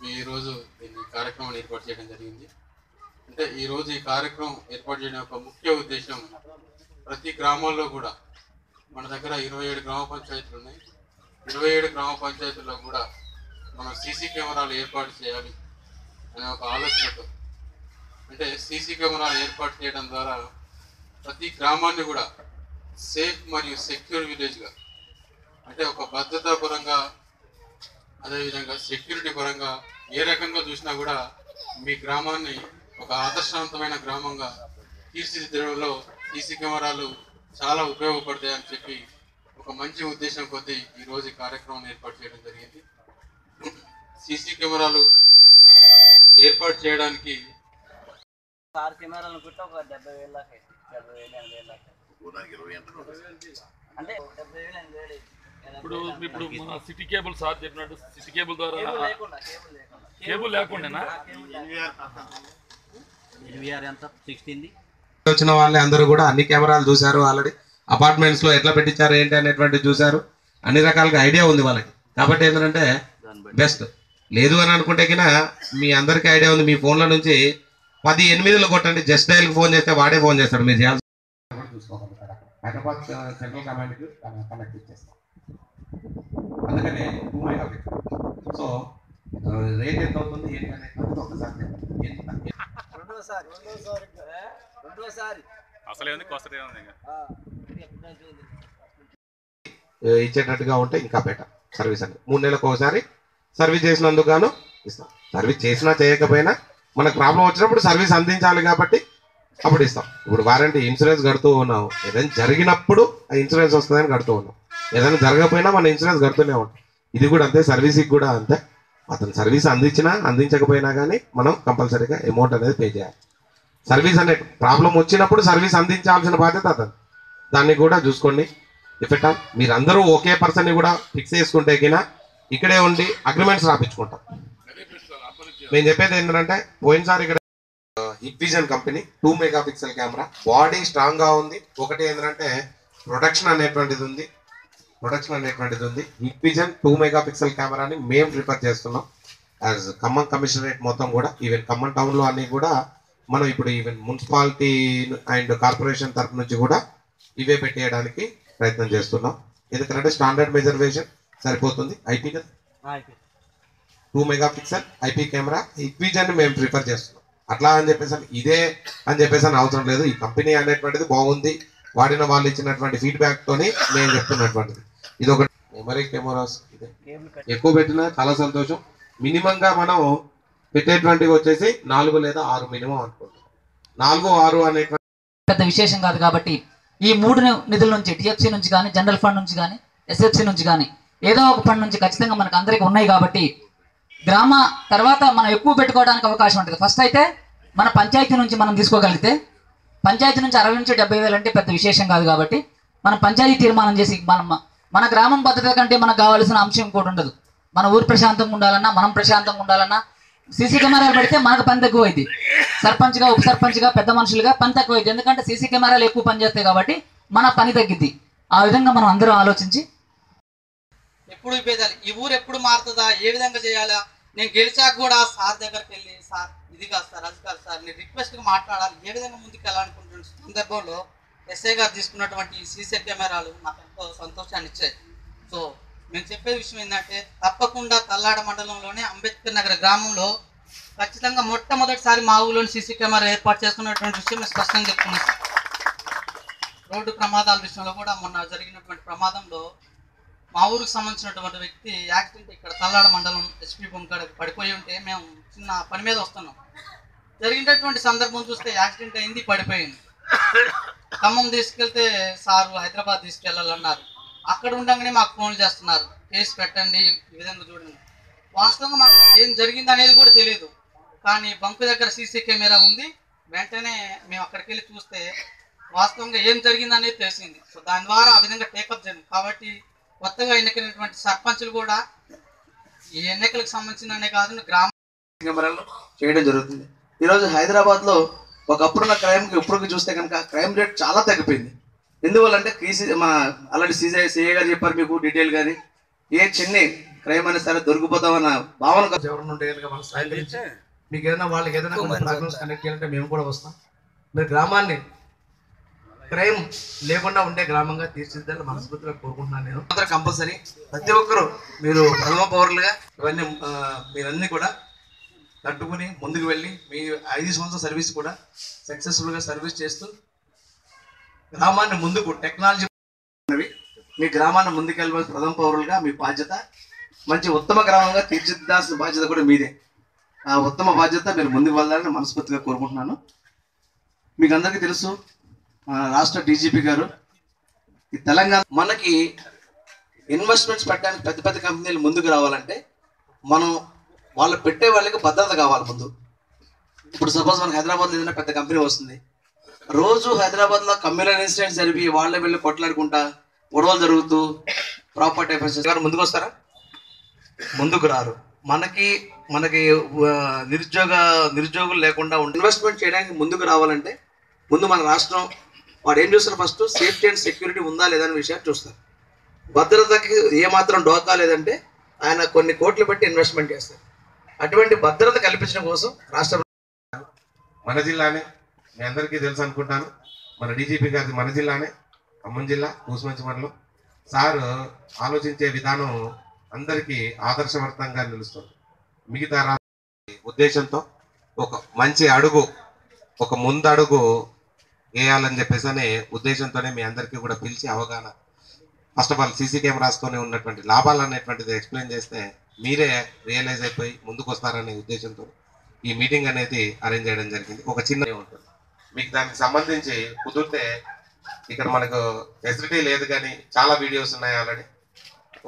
ఈరోజు దీన్ని కార్యక్రమాన్ని ఏర్పాటు చేయడం జరిగింది. అంటే ఈరోజు ఈ కార్యక్రమం ఏర్పాటు చేయడం యొక్క ముఖ్య ఉద్దేశం ప్రతి గ్రామాల్లో కూడా మన దగ్గర ఇరవై ఏడు గ్రామ పంచాయతీలు ఉన్నాయి. ఇరవై ఏడు గ్రామ పంచాయతీల్లో కూడా మనం సీసీ కెమెరాలు ఏర్పాటు చేయాలి అనే ఒక ఆలోచనతో అంటే సీసీ కెమెరాలు ఏర్పాటు చేయడం ద్వారా ప్రతి గ్రామాన్ని కూడా సేఫ్ మరియు సెక్యూర్ విలేజ్గా అంటే ఒక భద్రతాపరంగా అదేవిధంగా సెక్యూరిటీ పరంగా ఏ రకంగా చూసినా కూడా మీ గ్రామాన్ని ఒక ఆదర్శవంతమైన గ్రామంగా తీర్చిదిద్దడంలో సీసీ కెమెరాలు చాలా ఉపయోగపడతాయని చెప్పి ఒక మంచి ఉద్దేశం కొద్దీ ఈరోజు ఈ కార్యక్రమం ఏర్పాటు చేయడం జరిగింది సీసీ కెమెరాలు ఏర్పాటు చేయడానికి ఆరు కెమెరాలు అనుకుంటే ఒక డెబ్బై వేల దాకా అవుతుంది. డెబ్బై వేలు ఎనభై వేల దాకా అంటే డెబ్బై వేలు ఎనభై వేలు అవుతుంది. ఇప్పుడు ఇప్పుడు మన సిటీ కేబుల్ సార్ చెప్పినట్టు సిటీ కేబుల్ ద్వారా కేబుల్ లేకుండా వచ్చిన వాళ్ళే అందరూ కూడా అన్ని కెమెరాలు చూశారు ఆల్రెడీ. అపార్ట్మెంట్స్లో ఎట్లా పెట్టించారు ఏంటి అనేటువంటి చూశారు. అన్ని రకాలుగా ఐడియా ఉంది వాళ్ళకి. కాబట్టి ఏంటంటే బెస్ట్. లేదు అని అనుకుంటే కినా మీ అందరికీ ఐడియా ఉంది. మీ ఫోన్ల నుంచి పది ఎనిమిదిలో కొట్టండి. జస్ట్ డైల్ ఫోన్ చేస్తే వాడే ఫోన్ చేస్తాడు. మీరు చేయాల్సి హైదరాబాద్ సెంట్రల్ కమాండ్కి కనెక్ట్ ఇచ్చేస్తాం. అందుకనే టూ మెగా సో రేట్ ఎంత అవుతుంది? ఏంటి అనేది ఒకసారి రెండోసారి రెండోసారి రెండోసారి. అసలు ఇంకా? ఇచ్చేటట్టుగా ఉంటే ఇంకా బెటర్ సర్వీస్ అని మూడు నెలలకు ఒకసారి సర్వీస్ చేసినందుకు గాను ఇస్తాం. సర్వీస్ చేసినా చేయకపోయినా మనకు ప్రాబ్లం వచ్చినప్పుడు సర్వీస్ అందించాలి కాబట్టి అప్పుడు ఇస్తాం. ఇప్పుడు వారంటీ ఇన్సూరెన్స్ కడుతూ ఉన్నాం. ఏదైనా జరిగినప్పుడు ఆ ఇన్సూరెన్స్ వస్తుందని కడుతూ ఉన్నాం. ఏదైనా జరగకపోయినా మన ఇన్సూరెన్స్ కడుతూనే ఉంటాం. ఇది కూడా అంతే సర్వీస్కి కూడా అంతే. అతను సర్వీస్ అందించినా అందించకపోయినా కానీ మనం కంపల్సరీగా అమౌంట్ అనేది పే చేయాలి. సర్వీస్ అనే ప్రాబ్లం వచ్చినప్పుడు సర్వీస్ అందించాల్సిన బాధ్యత అతను. దాన్ని కూడా చూసుకోండి. ఇఫెక్ట్ మీరందరూ ఒకే పర్సన్ని కూడా ఫిక్స్ చేసుకుంటే కినా ఇక్కడే ఉండి అగ్రిమెంట్స్ రాపించుకుంటాం. నేను చెప్పేది ఏంటంటే పోయినసారి ఇక్కడ Hikvision company two megapixel camera body స్ట్రాంగ్గా ఉంది. ఒకటి ఏంటంటే ప్రొడక్షన్ అనేటువంటిది ఉంది. ప్రొడక్షన్ అనేటువంటిది ఉంది? Hikvision two megapixel కెమెరాని మేము ప్రిఫర్ చేస్తున్నాం. యాజ్ ఖమ్మం కమిషనరేట్ మొత్తం కూడా ఈవెన్ ఖమ్మం టౌన్లో అన్ని కూడా మనం ఇప్పుడు ఈవెన్ మున్సిపాలిటీ అండ్ కార్పొరేషన్ తరఫు నుంచి కూడా ఇవే పెట్టేయడానికి ప్రయత్నం చేస్తున్నాం. ఎందుకంటే స్టాండర్డ్ మెజర్వేషన్ సరిపోతుంది. ఐపీ కదా? Two megapixel IP camera Hikvision మేము ప్రిఫర్ చేస్తున్నాం. అట్లా అని చెప్పేసి ఇదే అని చెప్పేసి అని అవసరం లేదు. ఈ కంపెనీ అనేటువంటిది బాగుంది. వాడిన వాళ్ళు ఇచ్చినటువంటి ఫీడ్బ్యాక్ తోని మేము చెప్తున్నటువంటిది. ఇది ఒక మెమరీ కెమెరాస్ ఇదే. ఎక్కువ పెట్టినా చాలా సంతోషం. మినిమం గా మనం పెట్టేటువంటివి వచ్చేసి నాలుగు లేదా ఆరు మినిమం అనుకుంటాం. నాలుగు ఆరు అనేటువంటి పెద్ద విశేషం కాదు కాబట్టి ఈ మూడు నిధుల నుంచి టిఎఫ్సి నుంచి కానీ జనరల్ ఫండ్ నుంచి కానీ ఎస్ఎఫ్సి నుంచి కానీ ఏదో ఒక ఫండ్ నుంచి ఖచ్చితంగా మనకు అందరికీ ఉన్నాయి కాబట్టి గ్రామ తర్వాత మనం ఎక్కువ పెట్టుకోవడానికి అవకాశం ఉంటుంది. ఫస్ట్ అయితే మన పంచాయతీ నుంచి మనం తీసుకోగలిగితే పంచాయతీ నుంచి అరవై నుంచి డెబ్బై వేలు అంటే పెద్ద విశేషం కాదు కాబట్టి మనం పంచాయతీ తీర్మానం చేసి మనం మన గ్రామం భద్రత కంటే మనకు కావాల్సిన అంశం కూడా ఉండదు. మన ఊరు ప్రశాంతంగా ఉండాలన్నా మనం ప్రశాంతంగా ఉండాలన్నా సీసీ కెమెరాలు పెడితే మనకు పని తక్కువ అయింది సర్పంచ్గా ఉప సర్పంచ్గా పెద్ద మనుషులుగా పని తక్కువ అయింది ఎందుకంటే సీసీ కెమెరాలు ఎక్కువ పని చేస్తాయి కాబట్టి మన పని తగ్గింది ఆ విధంగా మనం అందరం ఆలోచించి ఎప్పుడు విభేదాలు ఈ ఊరు ఎప్పుడు మారుతుందా? ఏ విధంగా చేయాలా? నేను గెలిచాక కూడా సార్ దగ్గరికి వెళ్ళి సార్ ఇది కాదు సార్ అది కాదు సార్ నేను రిక్వెస్ట్గా మాట్లాడాలి. ఏ విధంగా ముందుకు వెళ్ళాలనుకుంటున్న సందర్భంలో ఎస్ఐ గారు తీసుకున్నటువంటి సీసీ కెమెరాలు నాకు ఎంతో సంతోషాన్ని ఇచ్చాయి. సో మేము చెప్పే విషయం ఏంటంటే తప్పకుండా తల్లాడ మండలంలోనే అంబేద్కర్ నగర్ గ్రామంలో ఖచ్చితంగా మొట్టమొదటిసారి మా ఊళ్ళోని సీసీ కెమెరా ఏర్పాటు చేసుకున్నటువంటి విషయం మేము స్పష్టంగా చెప్తున్నాం. రోడ్డు ప్రమాదాల విషయంలో కూడా మొన్న జరిగినటువంటి ప్రమాదంలో మా ఊరికి సంబంధించినటువంటి వ్యక్తి యాక్సిడెంట్ ఇక్కడ తల్లాడ మండలం ఎస్పీ బొంకాడ పడిపోయి ఉంటే మేము చిన్న పని మీద వస్తున్నాం. జరిగినటువంటి సందర్భం చూస్తే యాక్సిడెంట్ అయింది పడిపోయింది. ఖమ్మం తీసుకెళ్తే సారు హైదరాబాద్ తీసుకెళ్ళాలన్నారు. అక్కడ ఉండగానే మాకు ఫోన్ చేస్తున్నారు. కేసు పెట్టండి ఈ విధంగా చూడండి. వాస్తవంగా మాకు ఏం జరిగింది అనేది కూడా తెలియదు కానీ బంకు దగ్గర సీసీ కెమెరా ఉంది. వెంటనే మేము అక్కడికి వెళ్ళి చూస్తే వాస్తవంగా ఏం జరిగింది అనేది తెలిసింది. సో దాని ద్వారా ఆ విధంగా టేకప్ జరిగింది. కాబట్టి కొత్తగా ఎన్నికైనటువంటి సర్పంచులు కూడా ఈ ఎన్నికలకు సంబంధించిన కాదు గ్రామ కెమెరాలు చేయడం జరుగుతుంది. ఈరోజు హైదరాబాద్లో ఒకప్పుడున్న క్రైమ్కి ఇప్పటికి చూస్తే కనుక క్రైమ్ రేట్ చాలా తగ్గిపోయింది. ఎందువల్లంటే క్రీసీ మన ఆల్రెడీ సీజే సీఏ గారు చెప్పారు మీకు డీటెయిల్ కానీ ఏ చిన్న క్రైమ్ అయినా సరే దొరికిపోతామన్న భావన ఎవరైనా ఉంటే కనుక మీకు ఏదైనా వాళ్ళకి ఏదైనా ప్రాబ్లమ్స్ కనెక్ట్ చేయాలంటే మేము కూడా వస్తాం. మీరు గ్రామాన్ని క్రైమ్ లేకుండా ఉండే గ్రామంగా తీర్చిదిద్దాలని మనస్ఫూర్తిగా కోరుకుంటున్నాను నేను. అందరూ కంపల్సరీ ప్రతి ఒక్కరూ మీరు ప్రథమ పౌరులుగా ఇవన్నీ మీరన్నీ కూడా తట్టుకుని ముందుకు వెళ్ళి మీ ఐదు సంవత్సరాల సర్వీస్ కూడా సక్సెస్ఫుల్గా సర్వీస్ చేస్తూ గ్రామాన్ని ముందుకు టెక్నాలజీ ఉన్నవి. మీ గ్రామాన్ని ముందుకెళ్ళవలసిన ప్రథమ పౌరులుగా మీ బాధ్యత. మంచి ఉత్తమ గ్రామంగా తీర్చిదిద్దాల్సిన బాధ్యత కూడా మీదే. ఆ ఉత్తమ బాధ్యత మీరు ముందుకు వెళ్ళాలని మనస్ఫూర్తిగా కోరుకుంటున్నాను. మీకు అందరికీ తెలుసు మన రాష్ట్ర డీజీపీ గారు ఈ తెలంగాణ మనకి ఇన్వెస్ట్మెంట్స్ పెట్టడానికి పెద్ద పెద్ద కంపెనీలు ముందుకు రావాలంటే మనం వాళ్ళు పెట్టే వాళ్ళకి భద్రత కావాలి ముందు. ఇప్పుడు సపోజ్ మనకి హైదరాబాద్లో ఏదైనా పెద్ద కంపెనీ వస్తుంది. రోజు హైదరాబాద్లో కమ్యూనల్ ఇన్సిడెంట్స్ జరిపి వాళ్ళే వెళ్ళి కొట్లాడుకుంటా గొడవలు జరుగుతూ ప్రాపర్టీ ఎఫెన్సెస్ గారు ముందుకు వస్తారా ముందుకు రారు. మనకి మనకి నిరుద్యోగ నిరుద్యోగులు లేకుండా ఇన్వెస్ట్మెంట్ చేయడానికి ముందుకు రావాలంటే ముందు మన రాష్ట్రం వాడు ఏం చూస్తారు ఫస్ట్ సేఫ్టీ అండ్ సెక్యూరిటీ ఉందా లేదా అనే విషయాన్ని చూస్తారు. భద్రతకి ఏమాత్రం డోకా లేదంటే ఆయన కొన్ని కోట్లు పెట్టి ఇన్వెస్ట్మెంట్ చేస్తారు. అటువంటి భద్రత కల్పించడం కోసం రాష్ట్ర మన జిల్లానే మీ అందరికీ తెలుసు అనుకుంటాను. మన డీజీపీ గారి మన జిల్లానే ఖమ్మం జిల్లా కూసుమంచి మండలం సార్ ఆలోచించే విధానం అందరికీ ఆదర్శవర్తంగా నిలుస్తుంది. మిగతా రా- ఉద్దేశంతో ఒక మంచి అడుగు ఒక ముందడుగు వేయాలని చెప్పేసి అనే ఉద్దేశంతోనే మీ అందరికీ కూడా పిలిచి అవగాహన ఫస్ట్ ఆఫ్ ఆల్ సీసీ కెమెరాస్తోనే ఉన్నటువంటి లాభాలు అనేటువంటిది ఎక్స్ప్లెయిన్ చేస్తే మీరే రియలైజ్ అయిపోయి ముందుకు వస్తారనే ఉద్దేశంతో ఈ మీటింగ్ అనేది అరేంజ్ చేయడం జరిగింది. ఒక చిన్న ఉంటుంది. మీకు దానికి సంబంధించి కుదిరితే ఇక్కడ మనకు ఫెసిలిటీ లేదు కానీ చాలా వీడియోస్ ఉన్నాయి ఆల్రెడీ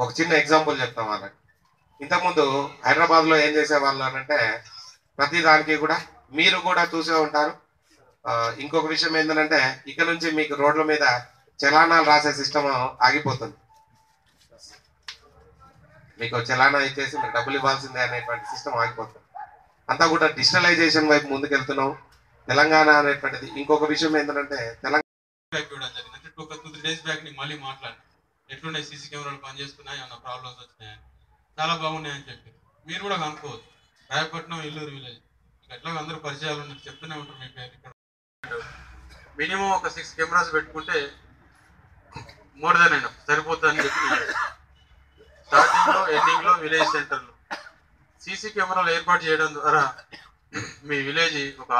ఒక చిన్న ఎగ్జాంపుల్ చెప్తాం వాళ్ళకి. ఇంతకుముందు హైదరాబాద్లో ఏం చేసేవాళ్ళు అని అంటే ప్రతి దానికి కూడా మీరు కూడా చూసే ఉంటారు. ఇంకొక విషయం ఏంటంటే ఇక్కడ నుంచి మీకు రోడ్ల మీద చలానాలు రాసే సిస్టమ్ ఆగిపోతుంది. మీకు చలానా ఇచ్చేసి మీకు డబ్బులు ఇవ్వాల్సిందే అనేటువంటి సిస్టమ్ ఆగిపోతుంది. అంతా కూడా డిజిటలైజేషన్ వైపు ముందుకెళ్తున్నాం. తెలంగాణ అనేటువంటిది ఇంకొక విషయం ఏంటంటే తెలంగాణ బ్యాక్ ఇవ్వడం జరిగింది. అంటే two two three days back నీకు మళ్ళీ మాట్లాడి ఎట్లున్నాయి సీసీ కెమెరాలు పనిచేస్తున్నాయి? అన్న ప్రాబ్లమ్స్ వచ్చినాయని చాలా బాగున్నాయని చెప్పి. మీరు కూడా కనుక్కోవచ్చు. రాయపట్నం ఇల్లూరు విలేజ్. ఎట్లా అందరూ పరిచయాలు చెప్తూనే ఉంటారు మీ పేరు ఇక్కడ. మినిమం ఒక సిక్స్ కెమెరాస్ పెట్టుకుంటే మోర్ దెన్ అయినా సరిపోతుందని చెప్పి స్టార్టింగ్లో ఎండింగ్లో విలేజ్ సెంటర్లో. సీసీ కెమెరాలు ఏర్పాటు చేయడం ద్వారా మీ విలేజ్ ఒక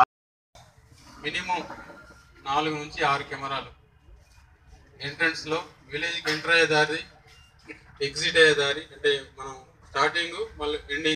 మినిమం నాలుగు నుంచి ఆరు కెమెరాలు. ఎంట్రన్స్లో విలేజ్ ఎంటర్ అయ్యే దారి ఎగ్జిట్ అయ్యే దారి అంటే మనం స్టార్టింగ్ మళ్ళీ ఎండింగ్